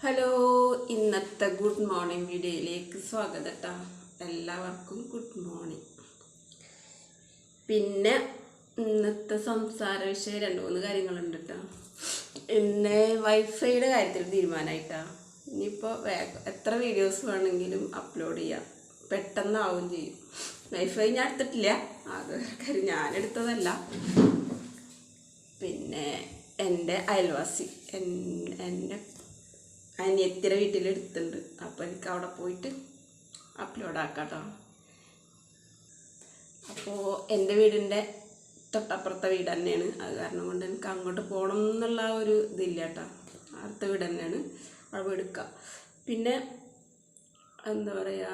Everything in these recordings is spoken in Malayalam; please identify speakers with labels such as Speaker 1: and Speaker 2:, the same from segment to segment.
Speaker 1: ഹലോ ഇന്നത്തെ ഗുഡ് മോർണിംഗ് വീഡിയോയിലേക്ക് സ്വാഗതം കേട്ടോ എല്ലാവർക്കും ഗുഡ് മോർണിംഗ്. പിന്നെ ഇന്നത്തെ സംസാര വിഷയം രണ്ട് മൂന്ന് കാര്യങ്ങളുണ്ട് കേട്ടോ പിന്നെ വൈഫൈയുടെ കാര്യത്തിൽ തീരുമാനമായിട്ടാ ഇനിയിപ്പോൾ വേഗം എത്ര വീഡിയോസ് വേണമെങ്കിലും അപ്ലോഡ് ചെയ്യാം. പെട്ടെന്നാവും ചെയ്യും. വൈഫൈ ഞാൻ എടുത്തിട്ടില്ല. അത് കാര്യം ഞാൻ എടുത്തതല്ല. പിന്നെ എന്റെ അയൽവാസി എൻ- എന്റെ അനിയത്തിയുടെ വീട്ടിലെടുത്തുണ്ട് അപ്പോൾ എനിക്ക് അവിടെ പോയിട്ട് അപ്ലോഡ് ആക്കാം കേട്ടോ അപ്പോൾ എന്റെ വീടിന്റെ തൊട്ടപ്പുറത്തെ വീട് തന്നെയാണ്. അത് കാരണം കൊണ്ട് എനിക്ക് അങ്ങോട്ട് പോകണം എന്നുള്ള ഒരു ഇതില്ല കേട്ടോ. അടുത്ത വീട് തന്നെയാണ്. അവിടെ എടുക്കാം. പിന്നെ എന്താ പറയുക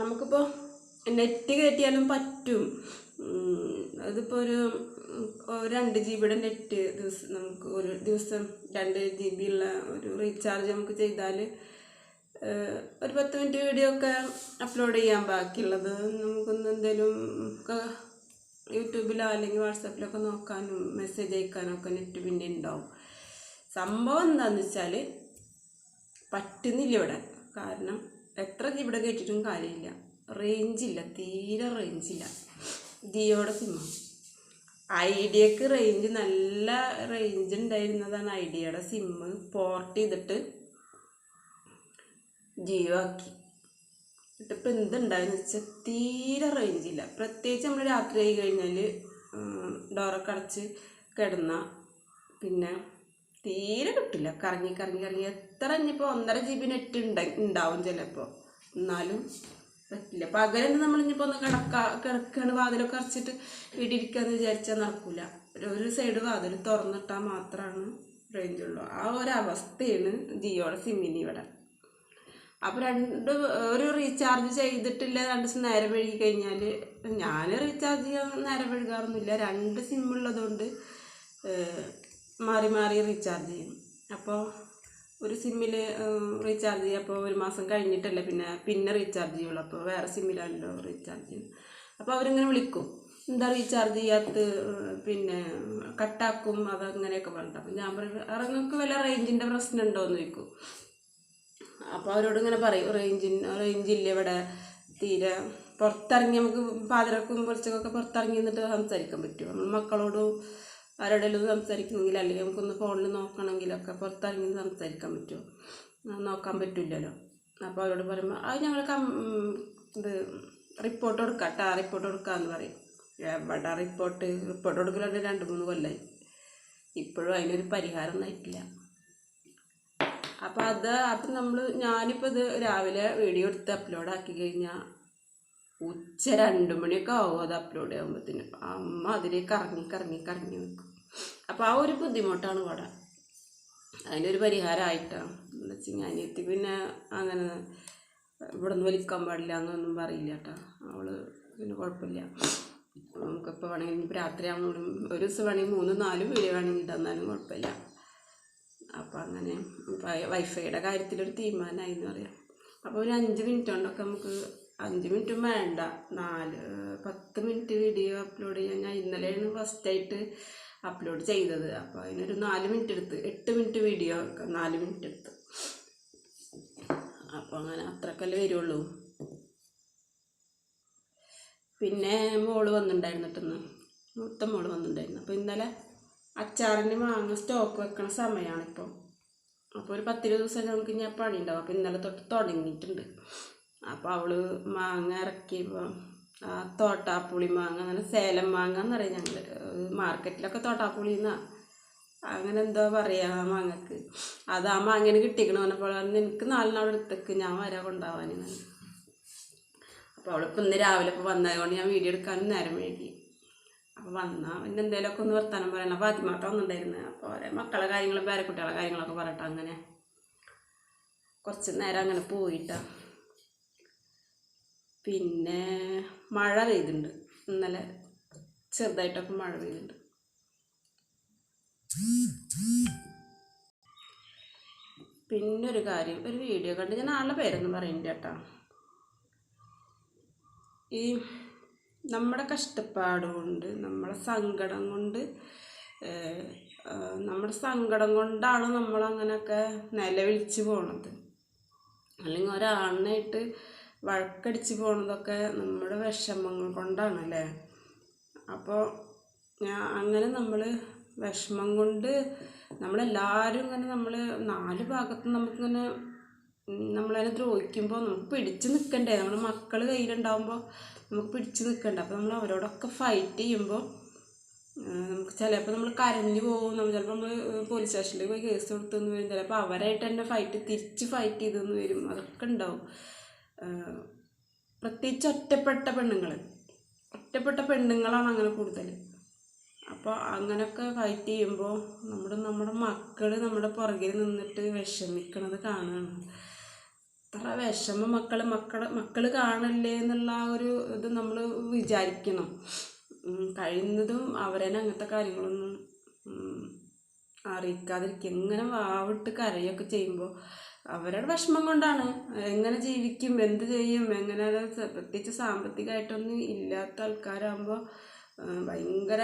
Speaker 1: നമുക്കിപ്പോൾ നെറ്റ് കയറ്റിയാലും പറ്റും. അതിപ്പോൾ ഒരു രണ്ട് ജി ബിയുടെ നെറ്റ് ദിവസം നമുക്ക് ഒരു ദിവസം രണ്ട് ജി ബി ഉള്ള ഒരു റീചാർജ് നമുക്ക് ചെയ്താൽ ഒരു പത്ത് മിനിറ്റ് വീഡിയോ ഒക്കെ അപ്ലോഡ് ചെയ്യാൻ ബാക്കിയുള്ളത്. നമുക്കൊന്ന് എന്തെങ്കിലും ഒക്കെ യൂട്യൂബിലോ അല്ലെങ്കിൽ വാട്സാപ്പിലൊക്കെ നോക്കാനും മെസ്സേജ് അയക്കാനും ഒക്കെ നെറ്റ് പിന്നെ ഉണ്ടാവും സംഭവം എന്താണെന്ന് വെച്ചാൽ പറ്റുന്നില്ല ഇവിടെ. കാരണം എത്ര ഇവിടെ കയറ്റിയിട്ടും കാര്യമില്ല. റേഞ്ചില്ല തീരെ റേഞ്ചില്ല ജിയോയുടെ സിമ്മ ഐഡിയക്ക് റേഞ്ച് നല്ല റേഞ്ച് ഉണ്ടായിരുന്നതാണ് ഐഡിയയുടെ സിമ്മ് പോർട്ട് ചെയ്തിട്ട് ജിയോ ആക്കി. ഇപ്പം എന്തുണ്ടായെന്ന് വെച്ചാൽ തീരെ റേഞ്ചില്ല പ്രത്യേകിച്ച് നമ്മൾ രാത്രി ആയി കഴിഞ്ഞാൽ ഡോറൊക്കെ അടച്ച് കിടന്ന പിന്നെ തീരെ കിട്ടില്ല. കറങ്ങി കറങ്ങി കറങ്ങി. എത്ര ഇനിയിപ്പോൾ ഒന്നര ജി ബി നെറ്റ് ഉണ്ട ഉണ്ടാവും ചിലപ്പോൾ എന്നാലും പറ്റില്ല. പകരം നമ്മളിനിപ്പോൾ ഒന്ന് കിടക്ക കിടക്കാണ് വാതിലൊക്കെ അടച്ചിട്ട് വീട്ടിലിരിക്കാന്ന് വിചാരിച്ചാൽ നടക്കൂല. ഒരു സൈഡ് വാതിൽ തുറന്നിട്ടാൽ മാത്രമാണ് റേഞ്ച് ഉള്ളൂ. ആ ഒരു അവസ്ഥയാണ് ജിയോയുടെ സിമ്മിന് ഇവിടെ. അപ്പോൾ രണ്ട് ഒരു റീചാർജ് ചെയ്തിട്ടില്ല രണ്ട് ദിവസം നേരം വഴുകി കഴിഞ്ഞാൽ ഞാൻ റീചാർജ് ചെയ്യാൻ നേരം വഴുകാറൊന്നുമില്ല രണ്ട് സിമ്മുള്ളതുകൊണ്ട് മാറി മാറി റീചാർജ് ചെയ്യും. അപ്പോൾ ഒരു സിമ്മിൽ റീചാർജ് ചെയ്യുക അപ്പോൾ ഒരു മാസം കഴിഞ്ഞിട്ടല്ലേ പിന്നെ പിന്നെ റീചാർജ് ചെയ്യുള്ളൂ. അപ്പോൾ വേറെ സിമ്മിലാണല്ലോ റീചാർജ് ചെയ്യുന്നത്. അപ്പോൾ അവരിങ്ങനെ വിളിക്കും. എന്താ റീചാർജ് ചെയ്യാത്ത പിന്നെ കട്ടാക്കും. അതങ്ങനെയൊക്കെ പറഞ്ഞിട്ട്. അപ്പം ഞാൻ പറയും നിങ്ങൾക്ക് വല്ല റേഞ്ചിന്റെ പ്രശ്നം ഉണ്ടോ? എന്ന് ചോദിക്കും. അപ്പോൾ അവരോട് ഇങ്ങനെ പറയും റേഞ്ചിന് റേഞ്ചില്ല ഇവിടെ. തീരെ പുറത്തിറങ്ങി നമുക്ക് പാതിരക്കും കുറച്ചൊക്കെ പുറത്തിറങ്ങി നിന്നിട്ട് സംസാരിക്കാൻ പറ്റും നമ്മൾ മക്കളോടും ആരോടെങ്കിലും സംസാരിക്കണമെങ്കിൽ അല്ലെങ്കിൽ നമുക്കൊന്ന് ഫോണിൽ നോക്കണമെങ്കിലൊക്കെ പുറത്തിറങ്ങി സംസാരിക്കാൻ പറ്റുമോ? നോക്കാൻ പറ്റില്ലല്ലോ. അപ്പോൾ അവരോട് പറയുമ്പോൾ അത് ഞങ്ങൾ കം ഇത് റിപ്പോർട്ട് കൊടുക്കാം കേട്ടോ റിപ്പോർട്ട് കൊടുക്കാമെന്ന് പറയും. എവിടെ റിപ്പോർട്ട് റിപ്പോർട്ട് കൊടുക്കലുണ്ട് രണ്ട് മൂന്ന് കൊല്ലമായി ഇപ്പോഴും അതിനൊരു പരിഹാരം ആയിട്ടില്ല അപ്പോൾ അത് അപ്പം നമ്മൾ ഞാനിപ്പോൾ ഇത് രാവിലെ വീഡിയോ എടുത്ത് അപ്ലോഡ് ആക്കി കഴിഞ്ഞാൽ ഉച്ച രണ്ട് മണിയൊക്കെ ആവും അത് അപ്ലോഡ് ചെയ്യുമ്പോഴത്തേന് അമ്മ അതിലേക്ക് കറങ്ങി കറങ്ങി കറങ്ങി നിൽക്കും അപ്പോൾ ആ ഒരു ബുദ്ധിമുട്ടാണ് ഇവിടെ. അതിനൊരു പരിഹാരമായിട്ടാണ് എന്ന് വെച്ചാൽ അനിയത്തി പിന്നെ അങ്ങനെ ഇവിടെ നിന്ന് വലിക്കാൻ പാടില്ല എന്നൊന്നും പറയില്ല കേട്ടോ അവൾ പിന്നെ കുഴപ്പമില്ല. നമുക്കിപ്പോൾ വേണമെങ്കിൽ രാത്രി രാത്രിയാകുമ്പോഴും ഒരു ദിവസം വേണമെങ്കിൽ മൂന്ന് നാല് വീഡിയോ വേണമെങ്കിൽ തന്നാലും കുഴപ്പമില്ല. അപ്പോൾ അങ്ങനെ വൈഫൈയുടെ കാര്യത്തിലൊരു തീരുമാനമായി എന്ന് പറയാം. അപ്പോൾ ഒരു അഞ്ച് മിനിറ്റ് കൊണ്ടൊക്കെ നമുക്ക് അഞ്ച് മിനിറ്റും വേണ്ട. നാല് പത്ത് മിനിറ്റ് വീഡിയോ അപ്ലോഡ് ചെയ്യാൻ ഞാൻ ഇന്നലെയാണ് ഫസ്റ്റായിട്ട് അപ്ലോഡ് ചെയ്തത്. അപ്പോൾ അതിനൊരു നാല് മിനിറ്റ് എടുത്ത് എട്ട് മിനിറ്റ് വീഡിയോ നാല് മിനിറ്റ് എടുത്ത്. അപ്പോൾ അങ്ങനെ അത്രക്കല്ലേ വരുള്ളൂ. പിന്നെ മോൾ വന്നിട്ടുണ്ടായിരുന്നിട്ടെന്ന് മൂത്ത മോൾ വന്നിട്ടുണ്ടായിരുന്നു. അപ്പോൾ ഇന്നലെ അച്ചാറിന് മാങ്ങ സ്റ്റോക്ക് വെക്കണ സമയമാണിപ്പോൾ അപ്പോൾ ഒരു പത്തിരുപത് ദിവസം നമുക്ക് ഞാൻ പണി ഉണ്ടാവും അപ്പോൾ ഇന്നലെ തൊട്ട് തുടങ്ങിയിട്ടുണ്ട്. അപ്പോൾ അവൾ മാങ്ങ ഇറക്കിയപ്പോൾ ആ തോട്ടാപ്പുളി മാങ്ങ അങ്ങനെ സേലം മാങ്ങ എന്ന് പറയും ഞങ്ങൾ മാർക്കറ്റിലൊക്കെ തോട്ടാപ്പുളി എന്നാ അങ്ങനെ എന്തോ പറയാ ആ മാങ്ങക്ക്. അത് ആ മാങ്ങനെ കിട്ടിക്കണ പറഞ്ഞപ്പോൾ നിനക്ക് നാലിനവിടെ എടുത്തേക്ക് ഞാൻ വരാ കൊണ്ടാവാൻ അപ്പോൾ അവളിപ്പോൾ ഇന്ന് രാവിലെ ഇപ്പോൾ വന്നത് കൊണ്ട് ഞാൻ വീഡിയോ എടുക്കാൻ നേരം വൈകി. അപ്പോൾ വന്നാൽ പിന്നെ എന്തെങ്കിലുമൊക്കെ ഒന്ന് വർത്താനം പറയണം. അപ്പോൾ മാത്രം ഒന്നുണ്ടായിരുന്നു അപ്പോൾ ഓരോ മക്കളെ കാര്യങ്ങളും പേരക്കുട്ടികളെ കാര്യങ്ങളൊക്കെ പറയട്ടെ അങ്ങനെ കുറച്ച് നേരം അങ്ങനെ പോയിട്ടാ. പിന്നെ മഴ പെയ്തിട്ടുണ്ട്. ഇന്നലെ ചെറുതായിട്ടൊക്കെ മഴ പെയ്തിട്ടുണ്ട്. പിന്നെ ഒരു കാര്യം ഒരു വീഡിയോ കണ്ട് ഞാൻ ആളുടെ പേരൊന്നും പറയുന്നില്ല കേട്ടോ. ഈ നമ്മുടെ കഷ്ടപ്പാട് കൊണ്ട് നമ്മളെ സങ്കടം കൊണ്ട് നമ്മുടെ സങ്കടം കൊണ്ടാണ് നമ്മളങ്ങനെയൊക്കെ നിലവിളിച്ച് പോണത്. അല്ലെങ്കിൽ ഒരാണിനായിട്ട് വഴക്കടിച്ച് പോണതൊക്കെ നമ്മുടെ വിഷമങ്ങൾ കൊണ്ടാണ് അല്ലേ അപ്പോൾ ഞാൻ അങ്ങനെ നമ്മൾ വിഷമം കൊണ്ട് നമ്മളെല്ലാവരും ഇങ്ങനെ നമ്മൾ നാല് ഭാഗത്തും നമുക്കിങ്ങനെ നമ്മളതിനെ ദ്രോഹിക്കുമ്പോൾ നമുക്ക് പിടിച്ച് നിൽക്കണ്ടേ നമ്മൾ മക്കൾ കയ്യിലുണ്ടാകുമ്പോൾ നമുക്ക് പിടിച്ച് നിൽക്കണ്ടേ അപ്പോൾ നമ്മൾ അവരോടൊക്കെ ഫൈറ്റ് ചെയ്യുമ്പോൾ നമുക്ക് ചിലപ്പോൾ നമ്മൾ കരഞ്ഞു പോകും. നമ്മൾ ചിലപ്പോൾ നമ്മൾ പോലീസ് സ്റ്റേഷനിൽ പോയി കേസ് കൊടുത്തു വരും. ചിലപ്പോൾ അവരായിട്ട് തന്നെ ഫൈറ്റ് തിരിച്ച് ഫൈറ്റ് ചെയ്തെന്ന് വരും. അതൊക്കെ ഉണ്ടാവും. പ്രത്യേകിച്ച് ഒറ്റപ്പെട്ട പെണ്ണുങ്ങൾ ഒറ്റപ്പെട്ട പെണ്ണുങ്ങളാണ് അങ്ങനെ കൂടുതൽ അപ്പോൾ അങ്ങനെയൊക്കെ ഫൈറ്റ് ചെയ്യുമ്പോൾ നമ്മുടെ നമ്മുടെ മക്കൾ നമ്മുടെ പുറകിൽ നിന്നിട്ട് വിഷമിക്കണത് കാണുകയാണ് അത്ര വിഷമം മക്കൾ മക്കളെ മക്കൾ കാണില്ലേ എന്നുള്ള ആ ഒരു ഇത് നമ്മൾ വിചാരിക്കണം. കഴിയുന്നതും അവരെന്നെ അങ്ങനത്തെ കാര്യങ്ങളൊന്നും അറിയിക്കാതിരിക്കുക. എങ്ങനെ വാവിട്ട് കരയൊക്കെ ചെയ്യുമ്പോൾ അവരുടെ വിഷമം കൊണ്ടാണ്. എങ്ങനെ ജീവിക്കും എന്ത് ചെയ്യും എങ്ങനെ പ്രത്യേകിച്ച് സാമ്പത്തികമായിട്ടൊന്നും ഇല്ലാത്ത ആൾക്കാരാകുമ്പോൾ ഭയങ്കര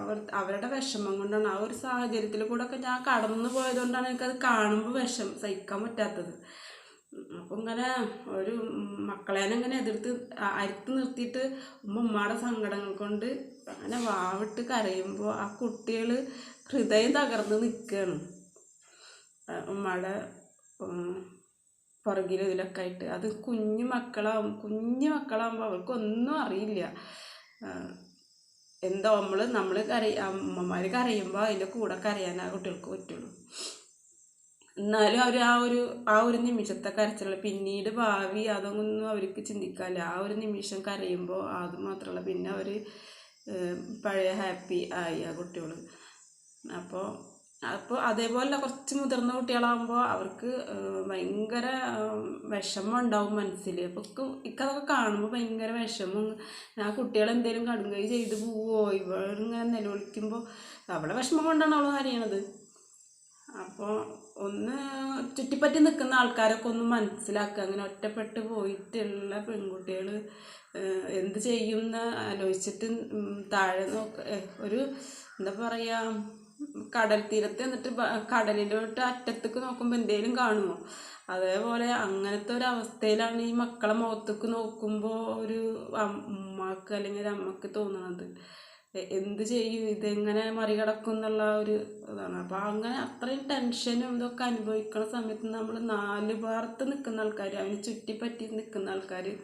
Speaker 1: അവർ അവരുടെ വിഷമം കൊണ്ടാണ്. ആ ഒരു സാഹചര്യത്തിൽ കൂടെ ഒക്കെ ഞാൻ കടന്നു പോയതുകൊണ്ടാണ് എനിക്കത് കാണുമ്പോൾ വിഷം സഹിക്കാൻ പറ്റാത്തത്. അപ്പം ഇങ്ങനെ ഒരു മക്കളേനെ ഇങ്ങനെ എതിർത്ത് അരുത്ത് നിർത്തിയിട്ട് ഉമ്മ ഉമ്മയുടെ സങ്കടങ്ങൾ കൊണ്ട് അങ്ങനെ വാവിട്ട് കരയുമ്പോൾ ആ കുട്ടികൾ ഹൃദയം തകർന്ന് നിൽക്കുകയാണ് ഉമ്മയുടെ പുറകിൽ ഇതിലൊക്കെ ആയിട്ട്. അത് കുഞ്ഞു മക്കളാവും കുഞ്ഞു മക്കളാകുമ്പോൾ അവർക്കൊന്നും അറിയില്ല. എന്തോ എന്താ നമ്മൾ നമ്മൾ കരയ അമ്മമാർ കരയുമ്പോൾ അതിന്റെ കൂടെ കരയാൻ ആ കുട്ടികൾക്ക് പറ്റുള്ളൂ. എന്നാലും അവർ ആ ഒരു ആ ഒരു നിമിഷത്തെ കരച്ചിലുള്ള പിന്നീട് ഭാവി അതൊന്നും അവർക്ക് ചിന്തിക്കാനില്ല. ആ ഒരു നിമിഷം കരയുമ്പോൾ അത് മാത്രമല്ല പിന്നെ അവർ പഴയ ഹാപ്പി ആയി ആ കുട്ടികൾ അപ്പോൾ അപ്പോൾ അതേപോലെ കുറച്ച് മുതിർന്ന കുട്ടികളാകുമ്പോൾ അവർക്ക് ഭയങ്കര വിഷമം ഉണ്ടാവും മനസ്സിൽ അപ്പോൾ ഇക്കതൊക്കെ കാണുമ്പോൾ ഭയങ്കര വിഷമം. ആ കുട്ടികൾ എന്തെങ്കിലും കടുങ്കൈ ചെയ്ത് പോവോ? ഇവളിങ്ങനെ നിലവിളിക്കുമ്പോൾ അവളെ വിഷമം കൊണ്ടാണ് അവൾ അറിയണത് അപ്പോൾ ഒന്ന് ചുറ്റിപ്പറ്റി നിൽക്കുന്ന ആൾക്കാരൊക്കെ ഒന്ന് മനസ്സിലാക്കുക. അങ്ങനെ ഒറ്റപ്പെട്ട് പോയിട്ടുള്ള പെൺകുട്ടികൾ എന്ത് ചെയ്യും എന്ന് ആലോചിച്ചിട്ട് താഴെ നോക്ക ഒരു എന്താ പറയുക കടൽ തീരത്ത് എന്നിട്ട് കടലിലോട്ട് അറ്റത്തേക്ക് നോക്കുമ്പോൾ എന്തെങ്കിലും കാണുമോ? അതേപോലെ അങ്ങനത്തെ ഒരു അവസ്ഥയിലാണ് ഈ മക്കളെ മുഖത്തേക്ക് നോക്കുമ്പോൾ ഒരു അമ്മയ്ക്ക് അല്ലെങ്കിൽ ഒരു അമ്മയ്ക്ക് തോന്നുന്നത് എന്ത് ചെയ്യും? ഇതെങ്ങനെ മറികടക്കും എന്നുള്ള ഒരു ഇതാണ്. അപ്പോൾ അങ്ങനെ അത്രയും ടെൻഷനും ഇതൊക്കെ അനുഭവിക്കുന്ന സമയത്ത് നമ്മൾ നാല് ഭാഗത്ത് നിൽക്കുന്ന ആൾക്കാർ അവന് ചുറ്റിപ്പറ്റി നിൽക്കുന്ന ആൾക്കാർ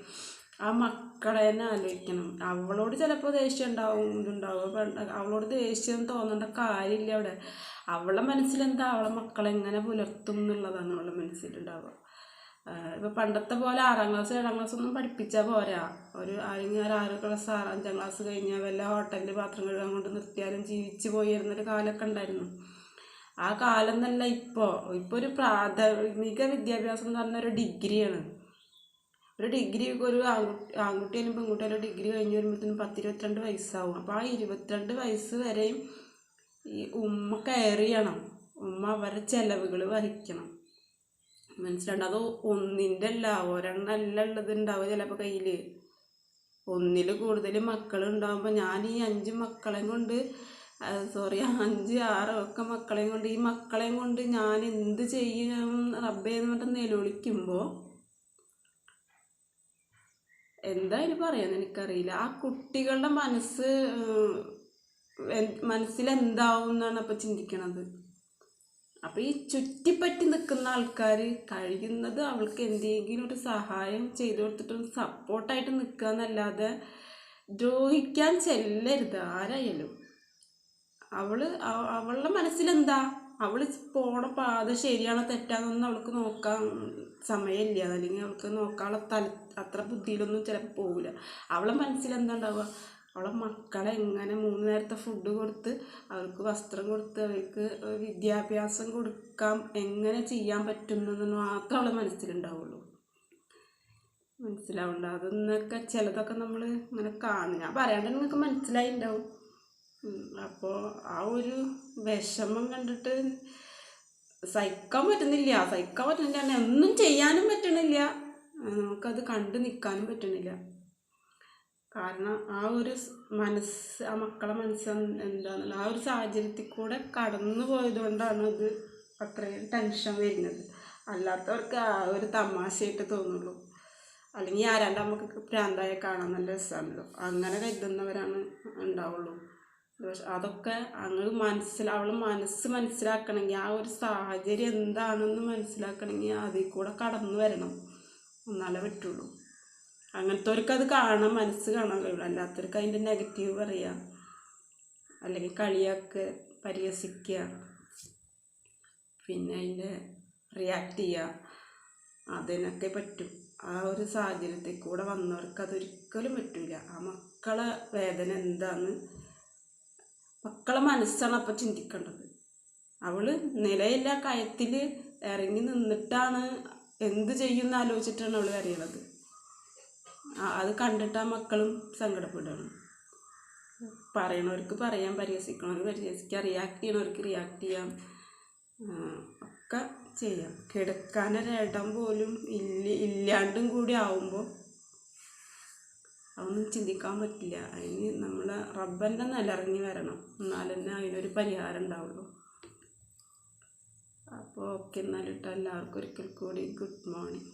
Speaker 1: ആ മക്കളെ തന്നെ ആലോചിക്കണം. അവളോട് ചിലപ്പോൾ ദേഷ്യം ഉണ്ടാവും ഇതുണ്ടാവും. അവളോട് ദേഷ്യം തോന്നേണ്ട കാര്യമില്ല അവിടെ. അവളെ മനസ്സിലെന്താ? അവളെ മക്കളെ എങ്ങനെ പുലർത്തും എന്നുള്ളതാണ് അവളുടെ മനസ്സിലുണ്ടാവുക. ഇപ്പോൾ പണ്ടത്തെ പോലെ ആറാം ക്ലാസ് ഏഴാം ക്ലാസ് ഒന്നും പഠിപ്പിച്ചാൽ പോരാ. ഒരു അല്ലെങ്കിൽ ഒരു ആറ് ക്ലാസ് അഞ്ചാം ക്ലാസ് കഴിഞ്ഞാൽ വല്ല ഹോട്ടലിൽ പാത്രം കഴുകാൻ കൊണ്ട് നിർത്തിയാലും ജീവിച്ച് പോയിരുന്നൊരു കാലമൊക്കെ ഉണ്ടായിരുന്നു. ആ കാലം എന്നല്ല ഇപ്പോൾ ഇപ്പോൾ ഒരു പ്രാഥമിക വിദ്യാഭ്യാസം എന്ന് പറഞ്ഞ ഒരു ഡിഗ്രിയാണ് ഒരു ഡിഗ്രി ഒരു ആൺകുട്ടി ആൺകുട്ടിയായാലും പെൺകുട്ടിയാലും ഡിഗ്രി കഴിഞ്ഞ് വരുമ്പോഴത്തേനും പത്ത് ഇരുപത്തിരണ്ട് വയസ്സാവും. അപ്പോൾ ആ ഇരുപത്തിരണ്ട് വയസ്സ് വരെയും ഈ ഉമ്മ കയറിയണം ഉമ്മ അവരുടെ ചിലവുകൾ വഹിക്കണം. മനസ്സിലുണ്ട് അത് ഒന്നിന്റെ അല്ല ഒരെണ്ണല്ല ഉള്ളത് ഉണ്ടാവുക ചിലപ്പോൾ കയ്യിൽ ഒന്നിൽ കൂടുതൽ മക്കൾ ഉണ്ടാകുമ്പോൾ ഞാൻ ഈ അഞ്ച് മക്കളെയും കൊണ്ട് സോറി അഞ്ച് ആറ് ഒക്കെ മക്കളെയും കൊണ്ട് ഈ മക്കളെയും കൊണ്ട് ഞാൻ എന്ത് ചെയ്യും റബ്ബേ എന്ന് പറഞ്ഞിട്ട് നിലവിളിക്കുമ്പോൾ എന്തായാലും പറയാന്ന് എനിക്കറിയില്ല. ആ കുട്ടികളുടെ മനസ്സ് മനസ്സിൽ എന്താവും എന്നാണ് അപ്പോൾ ചിന്തിക്കണത്. അപ്പോൾ ഈ ചുറ്റിപ്പറ്റി നിൽക്കുന്ന ആൾക്കാർ കഴിയുന്നത് അവൾക്ക് എന്തെങ്കിലും ഒരു സഹായം ചെയ്തു കൊടുത്തിട്ട് സപ്പോർട്ടായിട്ട് നിൽക്കുക എന്നല്ലാതെ ദ്രോഹിക്കാൻ ചെല്ലരുത് ആരായാലും. അവൾ അവ- അവളുടെ മനസ്സിലെന്താ? അവൾ പോണ പാത ശരിയാണോ തെറ്റാണെന്നൊന്നും അവൾക്ക് നോക്കാൻ സമയമില്ല. അല്ലെങ്കിൽ അവൾക്ക് നോക്കാനുള്ള തല അത്ര ബുദ്ധിയിലൊന്നും ചിലപ്പോൾ പോകില്ല അവളെ മനസ്സിലെന്താ ഉണ്ടാവുക? അവളെ മക്കളെ എങ്ങനെ മൂന്ന് നേരത്തെ ഫുഡ് കൊടുത്ത് അവർക്ക് വസ്ത്രം കൊടുത്ത് അവർക്ക് വിദ്യാഭ്യാസം കൊടുക്കാം എങ്ങനെ ചെയ്യാൻ പറ്റുന്നതെന്ന് മാത്രം അവളെ മനസ്സിലുണ്ടാവുള്ളൂ. മനസ്സിലാവുന്നുണ്ട് അതൊന്നൊക്കെ ചിലതൊക്കെ നമ്മൾ ഇങ്ങനെ കാണും. ഞാൻ പറയാണ്ട് നിങ്ങൾക്ക് മനസ്സിലായിണ്ടാവും. അപ്പോൾ ആ ഒരു വിഷമം കണ്ടിട്ട് സഹിക്കാൻ പറ്റുന്നില്ല. സഹിക്കാൻ പറ്റുന്നില്ല. ഒന്നും ചെയ്യാനും പറ്റണില്ല. നമുക്കത് കണ്ടു നിൽക്കാനും പറ്റണില്ല. കാരണം ആ ഒരു മനസ്സ് ആ മക്കളെ മനസ്സ് എന്ത് എന്താണെന്നുള്ള ആ ഒരു സാഹചര്യത്തിൽ കൂടെ കടന്നു പോയത് കൊണ്ടാണ് അത് അത്രയും ടെൻഷൻ വരുന്നത്. അല്ലാത്തവർക്ക് ആ ഒരു തമാശയായിട്ട് തോന്നുള്ളൂ. അല്ലെങ്കിൽ ആരാണ്ട് നമുക്ക് പ്രാന്തായ കാണാൻ നല്ല രസമാണല്ലോ അങ്ങനെ കരുതുന്നവരാണ് ഉണ്ടാവുള്ളൂ. പക്ഷെ അതൊക്കെ അങ്ങ് മനസ്സിൽ അവൾ മനസ്സ് മനസ്സിലാക്കണമെങ്കിൽ ആ ഒരു സാഹചര്യം എന്താണെന്ന് മനസ്സിലാക്കണമെങ്കിൽ അതിൽ കൂടെ കടന്നു വരണം. എന്നാലേ പറ്റുള്ളൂ. അങ്ങനത്തെവർക്ക് അത് കാണാൻ മനസ്സ് കാണാൻ കഴിയുള്ളൂ അല്ലാത്തവർക്ക് അതിന്റെ നെഗറ്റീവ് പറയാം. അല്ലെങ്കിൽ കളിയാക്കുക പരിഹസിക്കുക പിന്നെ അതിന്റെ റിയാക്ട് ചെയ്യുക അതിനൊക്കെ പറ്റും. ആ ഒരു സാഹചര്യത്തിൽ കൂടെ വന്നവർക്ക് അതൊരിക്കലും പറ്റില്ല ആ മക്കളെ വേദന എന്താന്ന് മക്കളെ മനസ്സാണ് അപ്പം ചിന്തിക്കേണ്ടത്. അവൾ നിലയില്ല കയത്തിൽ ഇറങ്ങി നിന്നിട്ടാണ് എന്ത് ചെയ്യുമെന്ന് ആലോചിച്ചിട്ടാണ് അവൾ കരയണത് അത് കണ്ടിട്ട് ആ മക്കളും സങ്കടപ്പെടുകയാണ്. പറയണവർക്ക് പറയാൻ പരിഹസിക്കണവർക്ക് പരിഹസിക്കാം റിയാക്ട് ചെയ്യണവർക്ക് റിയാക്ട് ചെയ്യാം. ഒക്കെ ചെയ്യാം. കിടക്കാനൊരിടം പോലും ഇല്ല ഇല്ലാണ്ടും കൂടി ആവുമ്പോൾ അതൊന്നും ചിന്തിക്കാൻ പറ്റില്ല. അതിന് നമ്മൾ റബ്ബന്റെ നിലയിറങ്ങി വരണം. എന്നാൽ തന്നെ അതിനൊരു പരിഹാരം ഉണ്ടാവുള്ളൂ. അപ്പോൾ ഓക്കെ എന്നാലിട്ട് എല്ലാവർക്കും ഒരിക്കൽ കൂടി ഗുഡ് മോർണിംഗ്.